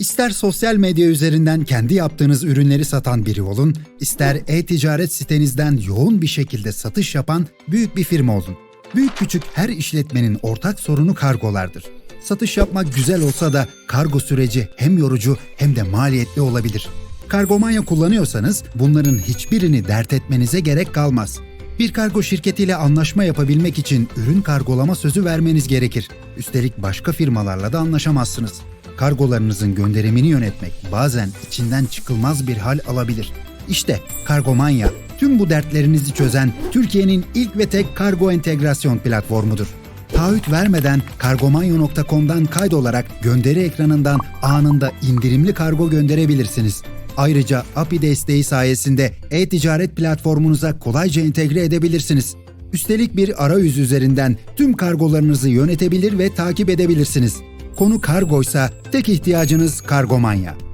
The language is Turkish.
İster sosyal medya üzerinden kendi yaptığınız ürünleri satan biri olun, ister e-ticaret sitenizden yoğun bir şekilde satış yapan büyük bir firma olun. Büyük küçük her işletmenin ortak sorunu kargolardır. Satış yapmak güzel olsa da kargo süreci hem yorucu hem de maliyetli olabilir. Kargomanya kullanıyorsanız bunların hiçbirini dert etmenize gerek kalmaz. Bir kargo şirketiyle anlaşma yapabilmek için ürün kargolama sözü vermeniz gerekir. Üstelik başka firmalarla da anlaşamazsınız. Kargolarınızın gönderimini yönetmek bazen içinden çıkılmaz bir hal alabilir. İşte Kargomanya tüm bu dertlerinizi çözen Türkiye'nin ilk ve tek kargo entegrasyon platformudur. Taahhüt vermeden kargomanyo.com'dan kaydolarak gönderi ekranından anında indirimli kargo gönderebilirsiniz. Ayrıca API desteği sayesinde e-ticaret platformunuza kolayca entegre edebilirsiniz. Üstelik bir arayüz üzerinden tüm kargolarınızı yönetebilir ve takip edebilirsiniz. Konu kargoysa tek ihtiyacınız Kargomanya.